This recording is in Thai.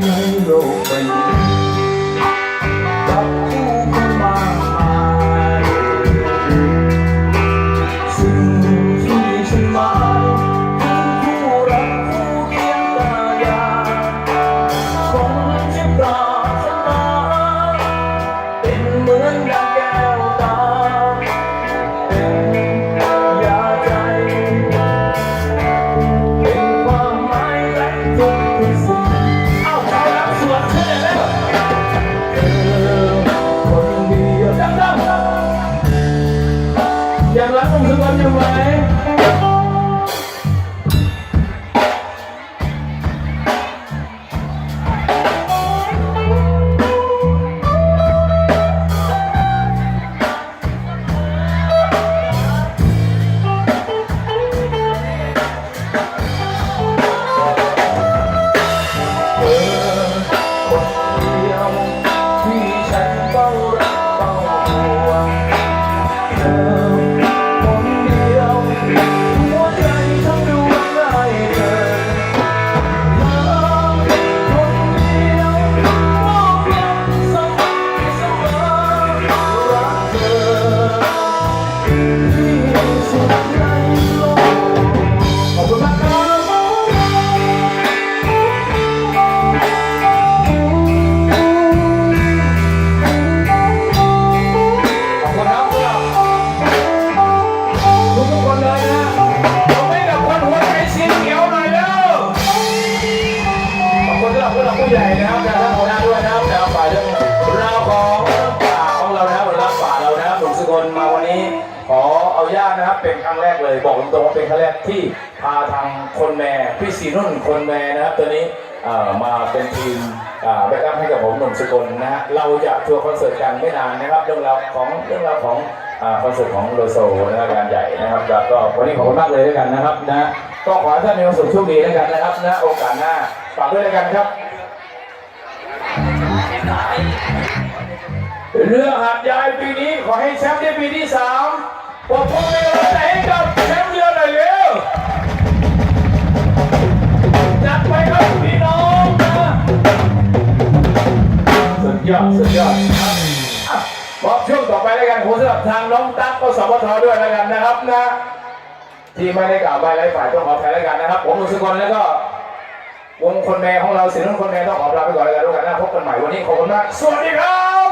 ใน เป็นครั้งแรกเลย บอกตรงๆว่าเป็นครั้งแรกที่พาทางคนแม่พี่สีนุ่นคนแม่นะครับตัวนี้มาเป็นทีมแบ็กอัพให้กับผมหนุ่มสกลนะฮะเราจะทัวร์คอนเสิร์ตกันไม่นานนะครับเรื่องราวของเรื่องราวของคอนเสิร์ตของโลโซนะครับงานใหญ่นะครับแล้วก็วันนี้ขอบคุณมากเลยด้วยกันนะครับนะก็ขอให้ท่านมีความสุขโชคดีด้วยกันนะครับนะโอกาสหน้าฝากด้วยด้วยกันครับ เรือหาดยายปีนี้ขอให้แชมป์ได้ปีที่สาม ปรบมือเป็นกำลังใจให้กับแชมป์เรือหน่อยเร็วจัดไปครับพี่น้องนะสุดยอดสุดยอดครับอะบอกช่วงต่อไปแล้วกันผมสำหรับทางน้องตั๊กก็สปทด้วยแล้วกันนะครับนะที่ไม่ได้กล่าวไปหลายฝ่ายต้องขออภัยแล้วกันนะครับ ผมมุสกลแล้วก็วงคนแม่ของเราสินนคนแม่ต้องขอลาไปก่อนแล้วกันทุกกันนะพบกันใหม่วันนี้ขอบคุณมากสวัสดีครับ